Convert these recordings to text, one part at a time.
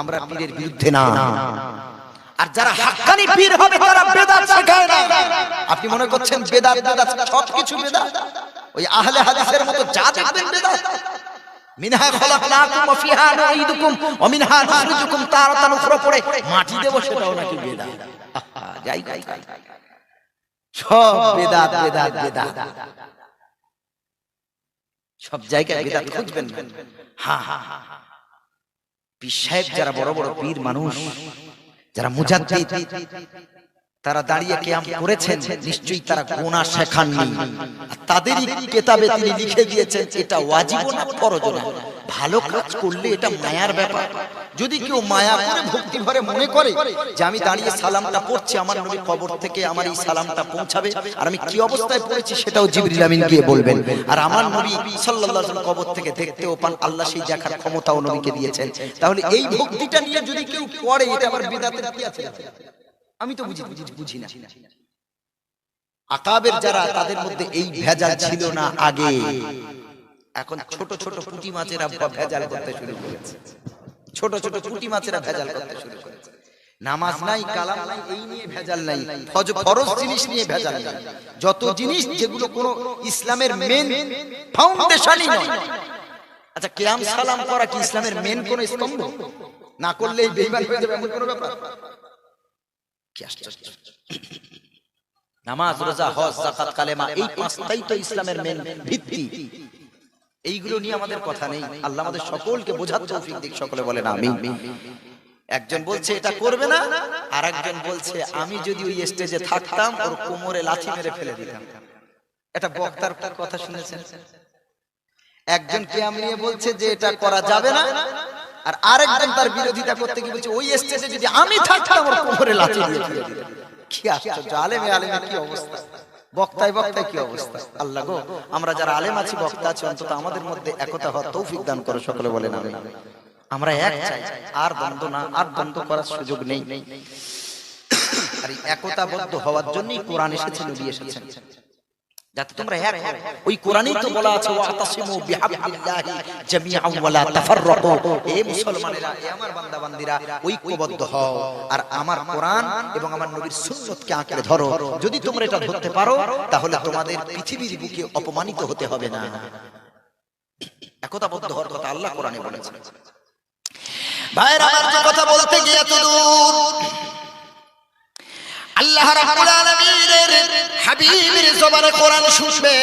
আমরা পীরের বিরুদ্ধে না। আর যারা হাক্কানি পীর হবে তারা বেদাত শেখায় না। আপনি মনে করছেন বেদাত বেদাত সব কিছু বেদাত? ওই আহলে হাদিসের মতো যা দেখবেন বেদাত? মিনহা খলাকনাকুম ওয়া ফিহা নুঈদুকুম ওয়া মিনহা নুখরিজুকুম তারাতান উখরা পড়ে মাটি দেব সেটাও নাকি বেদাত? যাই যাই। সব বেদাত বেদাত বেদাত। সব জায়গায় বেদাত খুঁজবেন না। হ্যাঁ হ্যাঁ হ্যাঁ পীর সাহেব যারা বড় বড় পীর মানুষ যারা মুজাদ্দিদ তারা দাঁড়িয়ে কেয়াম করেছেন নিশ্চয়ই তারা গোনা শেখাননি। তাদেরই কেতাবে তিনি লিখে দিয়েছেন এটা ওয়াজিব না ফরজ না ভালো কাজ করলে এটা মায়ার ব্যাপার। যদি কেউ মায়া করে ভক্তি ভরে মনে করে যে আমি দাঁড়িয়ে সালামটা পড়ছি আমার নবী কবর থেকে আমার এই সালামটা পৌঁছাবে আর আমি কি অবস্থায় পড়েছি সেটাও জিবরিল আমিন গিয়ে বলবেন আর আমার নবী সাল্লাল্লাহু আলাইহি ওয়াসাল্লাম কবর থেকে দেখতেও পান আল্লাহ সেই দেখার ক্ষমতাও নবীকে দিয়েছেন তাহলে এই ভক্তিটা নিয়ে যদি কেউ পড়ে এটা আবার বিদাতের কি আছে আমি তো বুঝি বুঝি বুঝি না। আকাবের যারা তাদের মধ্যে এই ভেজাল ছিল না আগে। এখন ছোট ছোট পুঁটি মাছেরা ভেজাল করতে শুরু করেছে। ছোট ছোট পুঁটি মাছেরা ভেজাল করতে শুরু করেছে। নামাজ নাই কালাম নাই এই নিয়ে ভেজাল নাই। ফজ- ফরজ জিনিস নিয়ে ভেজাল নাই। যত জিনিস যেগুলো কোনো ইসলামের মেন ফাউন্ডেশনই নয়। আচ্ছা কিয়াম সালাম করা কি ইসলামের মেন কোন স্তম্ভ? না করলেই বেঈমান হয়ে যাবে এমন কোনো ব্যাপার কি আশ্চর্য নামাজ, রোজা, হজ কালেমা, এই পাঁচটাই তো ইসলামের মেন ভিত্তি। এইগুলো নিয়ে আমাদের কথা নেই। আল্লাহ আমাদের সকলকে তৌফিক দিক, সকলে আমিন। একজন বলছে, এটা করবে না। আর একজন বলছে, আমি যদি ওই স্টেজে থাকতাম, ওর কোমরে লাথি মেরে ফেলে দিতাম। এটা বক্তার কথা শুনেছেন? একজন কিয়াম নিয়ে বলছে যে, এটা করা যাবে না। আর আরেকজন তার বিরোধিতা করতে গিয়ে বলছে, ওই স্টেজে যদি আমি থাকতাম, ওর কোমরে লাথি দিয়ে কি আশ্চর্য, আলেমে আলেমে কি অবস্থা? বক্তায় বক্তায় কি অবস্থা? আল্লাহ গো, আমরা যারা আলেম আছি, বক্তা আছি, অন্তত আমাদের মধ্যে একতা হওয়ার তৌফিক দান করো সকলে বলেন আমি। আমরা এক চাই, আর দ্বন্দ্ব না, আর দ্বন্দ্ব করার সুযোগ নেই। আর একতাবদ্ধ হওয়ার জন্যই কোরআন এসেছে, নবী এসেছেন। যাতে তোমরা এক ওই কোরআনই তো বলা আছে ওয়াতাসিমু বিহাবলিল্লাহি জামিআন ওয়ালা তাফাররাকু। এ মুসলমানেরা এ আমার বান্দা বান্দিরা ঐক্যবদ্ধ হও। আর আমার কোরআন এবং আমার নবীর সুন্নতকে আঁকড়ে ধরো। যদি তোমরা এটা ধরতে পারো তাহলে তোমাদের পৃথিবীর বুকে অপমানিত হতে হবে না। একতাবদ্ধ হওয়ার কথা আল্লাহ কোরআনে বলেছেন। ভাইরা আমার কথা বলতে গিয়ে এত দূর আল্লাহ রাব্বুল আলামিনের হাবিবের জবানে কোরআন শুনবে।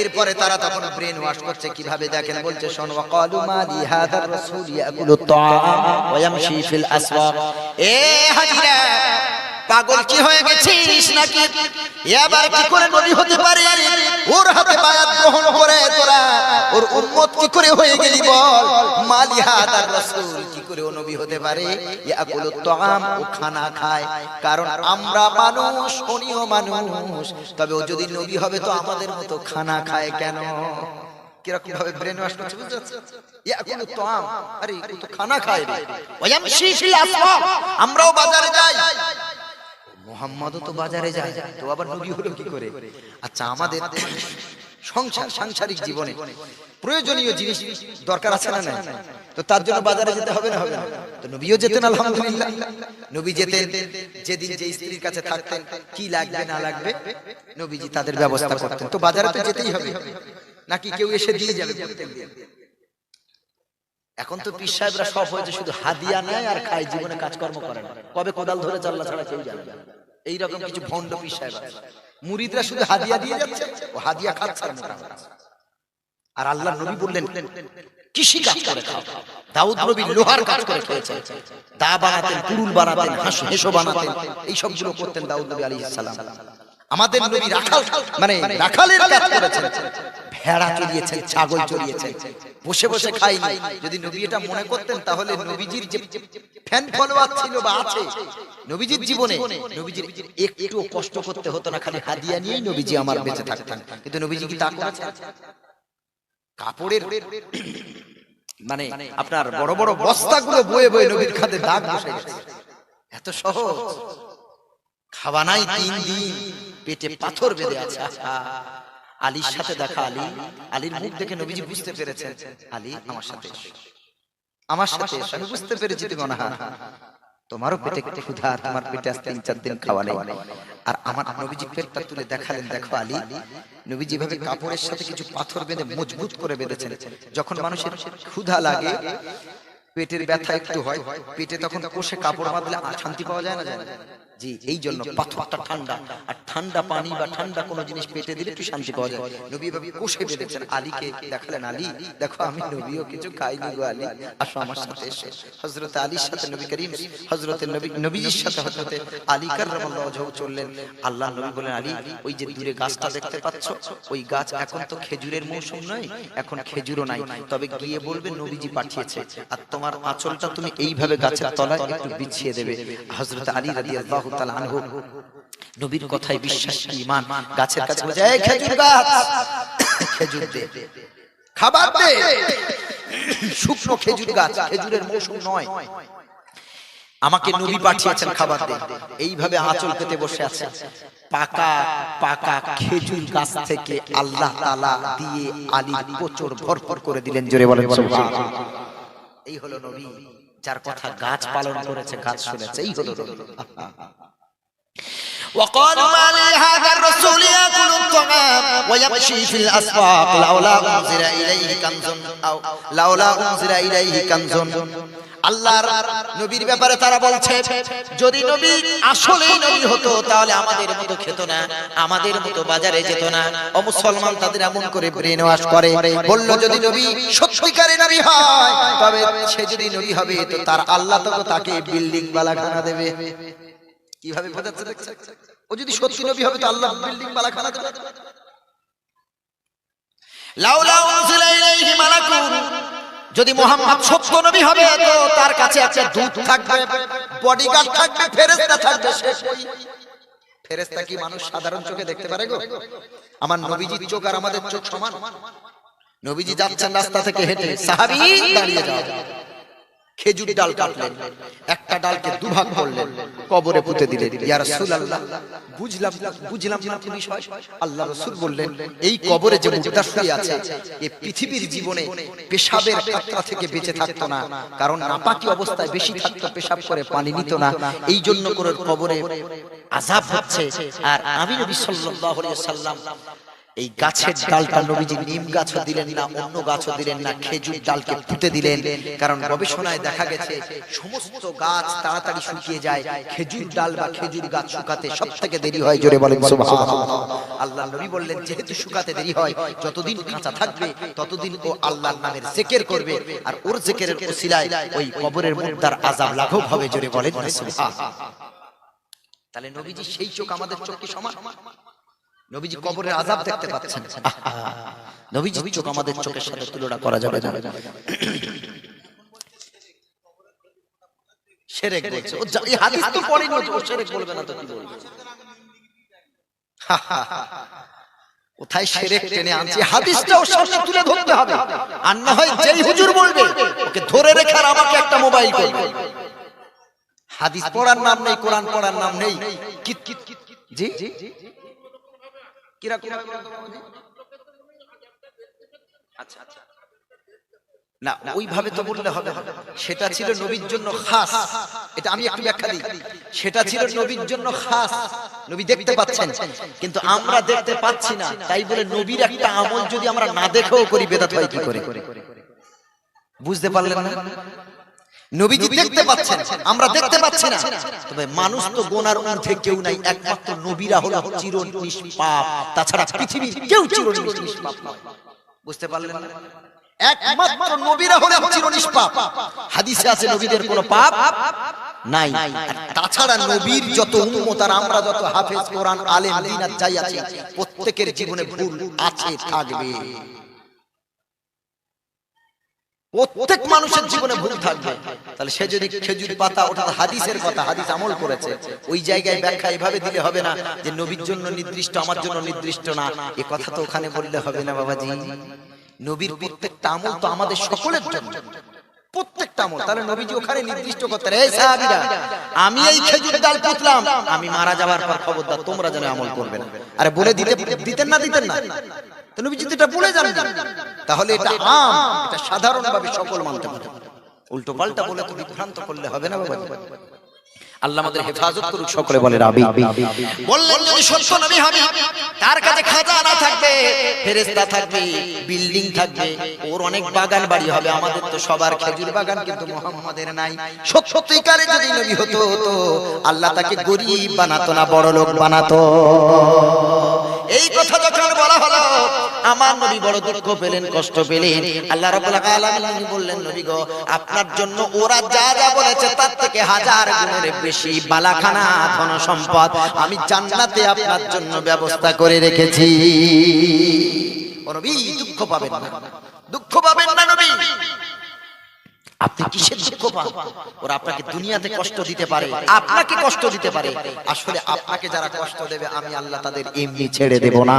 এরপরে তারা তখন ব্রেন ওয়াশ করছে, কীভাবে দেখেন? বলছে, শোন, ওয়াকালু মা লি হাদার রাসূল ইয়াকুলু তাআম ওয়া ইয়ামশি ফিল আসওয়াক। এ হাজিরা পাগল কি হয়ে গেছিস নাকি? এবার কি করে নবী হতে পারে? ওর হাতে বায়াত গ্রহণ করে তোরা। ওর উম্মত কি করে হয়ে গেলি বল? মালি হাদার রাসূল কি করে ও নবী হতে পারে? ইয়াকুলু তাআম, ও খানা খায়। কারণ আমরা মানুষ, উনিও মানুষ। তবে ও যদি নবী হবে তো আমাদের মতো খানা খায় কেন? কীরকম ভাবে ব্রেন ওয়াশ করছে, বুঝতে? ইয়াকুলু তাআম, আরে তো খানা খায় রে। ওয়ায়ামশি ফিল আমরাও বাজারে যাই। মোহাম্মদও তো বাজারে যায় তো আবার নবী হলো কি করে? আচ্ছা আমাদের সংসার সাংসারিক জীবনে প্রয়োজনীয় জিনিস দরকার আছে না নাই? তো তার জন্য বাজারে যেতে হবে না হবে? তো নবীও যেতেন আলহামদুলিল্লাহ। নবী যেতেন যেদিন যে স্ত্রীর কাছে থাকতেন কি লাগবে না লাগবে? নবীজি তাদের ব্যবস্থা করতেন। তো বাজারে তো যেতেই হবে। নাকি কেউ এসে দিয়ে যাবে? এখন তো পীর সাহেবরা সব হয়েছে শুধু হাদিয়া নেয় আর খায় জীবনে কাজকর্ম করে না। কবে কোদাল ধরে চাল্লা ছাড়া কেউ জানে না এইরকম কিছু ভণ্ড সাহেব মুরিদরা শুধু হাদিয়া দিয়ে যাচ্ছে ও হাদিয়া খাচ্ছে আর আল্লাহ নবী বললেন কৃষি কাজ করে খাও? দাউদ নবী লোহার কাজ করে খেয়েছেন দা বানাতেন কুড়ুল বানাতেন হাঁস হেসো বানাতেন। এই সবগুলো করতেন দাউদ নবী আলাইহিস সালাম। আমাদের নবী রাখাল মানে রাখালের কাজ করেছেন। ভেড়া চড়িয়েছেন। ছাগল চড়িয়েছেন। বসে বসে খাইনি। যদি নবী এটা মনে করতেন তাহলে নবীজির যে ফ্যান ফলোয়ার ছিল বা আছে নবীজির জীবনে নবীজির একটু কষ্ট করতে হতো না খালি হাদিয়া নিয়েই নবীজি আমার বেঁচে থাকতেন। কিন্তু নবীজি কি তা করেছেন কাপড়ের মানে আপনার বড় বড় বস্তাগুলো বয়ে বয়ে নবীর খাতে দাগ বসে গেছে। এত সহজ। খাওয়া নাই তিন দিন পেটে পাথর বেঁধে আছে। আলীর সাথে দেখা আলী আলীর মুখ দেখে নবীজি বুঝতে পেরেছেন আলী আমার সাথে আমার সাথে আমি বুঝতে পেরেছি তুমি অনাহার তোমারও পেটে ক্ষুধা তোমার পেটে আজ তিন চার দিন খাওয়া নেই আর আমার নবীজি পেটটা তুলে দেখালেন দেখো আলী। নবীজি ভাবে কাপড়ের সাথে কিছু পাথর বেঁধে মজবুত করে বেঁধেছেন। যখন মানুষের ক্ষুধা লাগে পেটের ব্যথা একটু হয় পেটে তখন কষে কাপড় বাঁধলে আর শান্তি পাওয়া যায় না যায় না? জি এই জন্য পাথরটা ঠান্ডা আর ঠান্ডা পানি বা ঠান্ডা কোনো জিনিস পেটে দিলে একটু শান্তি পাওয়া যায়। নবী ভাবে কষে বেঁধেছেন আলীকে দেখালেন আলী দেখো আমি নবীও কিছু খাইনি গো আলী। আসো আমার সাথে এসে। হজরত আলীর সাথে নবী করিম হজরত নবী নবীজির সাথে হজরত আলী কার্লাল্লাহু চললেন? আল্লাহ নবী বলেন আলী ওই যে দূরে গাছটা দেখতে পাচ্ছ ওই গাছ এখন তো খেজুরের মৌসুম নয় এখন খেজুরও নাই তবে গিয়ে বলবে নবীজি পাঠিয়েছে আর তোমার আঁচলটা তুমি এইভাবে গাছের তলায় একটু বিছিয়ে দেবে হযরত আলী রাদিয়াল্লাহু তাআলা আনহু। নবীর কথায় বিশ্বাস ঈমান গাছের কাছে বলে এই খেজুর গাছ। খেজুর দে। খাবার দে। শুকনো খেজুর গাছ খেজুরের মৌসুম নয়। আমাকে নবী পাঠিয়েছেন খাবার দিয়ে এইভাবে আঁচল পেতে বসে আছে। পাকা পাকা খেজুর গাছ থেকে আল্লাহ তাআলা দিয়ে আলী প্রচুর ভরপুর করে দিলেন জোরে বলেন এই হলো নবী। যার কথা গাছ পালন করেছে গাছ শুনেছে এই হলো নবী وقالوا ما لهذا الرسول ياكل الطعام ويمشي في الاسواق لولا انزل اليه كنز او لولا انزل اليه كنز আল্লাহর নবীর ব্যাপারে তারা বলছে, যদি নবী আসলেই নবী হতো, তাহলে আমাদের মতো খেত না, আমাদের মতো বাজারে যেত না। ও মুসলমান, তাদের এমন করে ব্রেন ওয়াশ করে, বলল, যদি নবী সত্যিকারে নবী হয়, তবে সে যদি নবী হবে, তো তার আল্লাহ তো তাকে বিল্ডিং বালাখানা দেবে। কীভাবে বোঝাচ্ছে দেখছেন? ও যদি সত্যি নবী হবে, তো আল্লাহ বিল্ডিং বালা খানা দেবে। লাউলা উনজিলা ইলাইহি মালাকুন যদি মোহাম্মদ সত্য নবী হবে, তো তার কাছে একটা দুধ থাকবে বডিগার্ড থাকবে, ফেরেশতা থাকবে ফেরেস্তা কি মানুষ সাধারণ চোখে দেখতে পারে গো? আমার নবীজির চোখ আর আমাদের চোখ সমান? নবীজি যাচ্ছেন রাস্তা থেকে হেঁটে, সাহাবী দাঁড়িয়ে যাও খেজুর ডাল কাটলেন। একটা ডালকে দুভাগ করলেন। কবরে পুঁতে দিলেন। ইয়া রাসূলুল্লাহ, বুঝলাম বুঝলাম না কি বিষয়? আল্লাহ রাসূল বললেন, এই কবরে যে মুর্দা আছে এই পৃথিবীর জীবনে পেশাবের কাতরা থেকে বেঁচে থাকতো না। কারণ নাপাকি অবস্থায় বেশি থাকতো, পেশাব করে পানি নিত না। এই জন্য করে কবরে আযাব হচ্ছে। আর আমি নবী সাল্লাল্লাহু আলাইহি সাল্লাম এই গাছের ডালটা নবীজি নিম গাছও দিলেন না অন্য গাছও দিলেন না খেজুর ডালকে পুঁতে দিলেন। কারণ গবেষণায় দেখা গেছে সমস্ত গাছ তাড়াতাড়ি শুকিয়ে যায় খেজুর ডাল বা খেজুর গাছ শুকাতে সব থেকে দেরি হয় জোরে বলেন আল্লাহ নবী বললেন যেহেতু শুকাতে দেরি হয় যতদিন কাঁচা থাকবে ততদিন ও আল্লাহর নামের জিকির করবে। আর ওর জিকিরের ওসিলায় ওই কবরের মুর্দার আযাব লাঘব হবে জোরে বলেন তাহলে নবীজি সেই চোখ আমাদের চোখ কি সমান নবীজি কবরের আযাব দেখতে পাচ্ছেন। নবীজি চোখ আমাদের চোখের সাথে তুলনা করা যাবে না। শিরক বলছে। ও এই হাদিস তো পড়েনি ও ও বলবে না তো কি বলবে? কোথায় শিরক টেনে আনছি? হাদিসটা ওর সামনে তুলে ধরতে হবে। আর না হয় যেই হুজুর বলবে ওকে ধরে রেখে আর আমাকে একটা মোবাইল করবে। হাদিস পড়ার নাম নেই কোরআন পড়ার নাম নেই। কিত কিত কিত জি? কীরকম আচ্ছা আচ্ছা। না, ওইভাবে তো বললে হবে সেটা ছিল নবীর জন্য খাস। এটা আমি একটু ব্যাখ্যা দিই। সেটা ছিল নবীর জন্য খাস। নবী দেখতে পাচ্ছেন, কিন্তু আমরা দেখতে পাচ্ছি না। তাই বলে নবীর একটা আমল যদি আমরা না দেখেও করি, বেদাত হয় কি করে? বুঝতে পারলেন না? নবীজি দেখতে পাচ্ছেন আমরা দেখতে পাচ্ছি না। তবে মানুষ তো গোনার ঊর্ধ্বে কেউ নাই একমাত্র নবীরা হলো চির নিষ্পাপ তাছাড়া পৃথিবীর কেউ চির নিষ্পাপ নয়। বুঝতে পারলেন? না? একমাত্র নবীরা হলো চির নিষ্পাপ হাদিসে আছে নবীদের কোনো পাপ নাই। আর তাছাড়া নবীর যত উম্মত আর আমরা যত হাফেজ কোরআন আলেম দিন আর যাই আছে প্রত্যেকের জীবনে ভুল আছে থাকবে। প্রত্যেক মানুষের জীবনে ভুল থাকবে। তাহলে সে যদি খেজুর পাতা ওটা হাদিসের কথা হাদিস আমল করেছে। ওই জায়গায় ব্যাখ্যা এভাবে দিলে হবে না। যে নবীর জন্য নির্দিষ্ট আমার জন্য নির্দিষ্ট না। এ কথা তো ওখানে বললে হবে না বাবাজি। নবীর প্রত্যেকটা আমল তো আমাদের সকলের জন্য। প্রত্যেকটা আমল তাহলে নবীজি ওখানে নির্দিষ্ট করতে এই সাহাবীরা আমি এই খেজুর ডাল পুতলাম আমি মারা যাওয়ার পর খবরদার তোমরা যেন আমল করবে না। আরে বলে দিতে দিতেন না দিতেন না। তো নবীজি এটা বলে যান। তাহলে এটা আম এটা সাধারণভাবে সকল মানতে পারে। উল্টো পাল্টা বলে তো বিভ্রান্ত করলে হবে না বাবা আল্লাহ আমাদের হেফাজত করুক সকলে বলে রাবি। বললেন যদি সত্য নবী হবে তার কাছে খাজানা থাকবে ফেরেশতা থাকবে বিল্ডিং থাকবে ওর অনেক বাগান বাড়ি হবে আমাদের তো সবার খেজুর বাগান কিন্তু মোহাম্মদের নাই। সত্যিকারে যদি নবী হতো তো আল্লাহ তাকে গরিব বানাতো না বড় লোক বানাতো। এই কথা যখন বলা হলো, আমার নবী বড় দুঃখ পেলেন, কষ্ট পেলেন। আল্লাহ রাব্বুল আলামিন বললেন, নবী গো, আপনার জন্য ওরা যা যা বলেছে, তার থেকে হাজার গুণের বেশি বালাখানা ধন সম্পদ আমি জান্নাতে আপনার জন্য ব্যবস্থা করে রেখেছি। ও নবী, দুঃখ পাবেন না। দুঃখ পাবেন না, নবী। আপনি কিসের ওরা আপনাকে দুনিয়াতে কষ্ট দিতে পারে আপনাকে কষ্ট দিতে পারে। আসলে আপনাকে যারা কষ্ট দেবে আমি আল্লাহ তাদের এমনি ছেড়ে দেব না।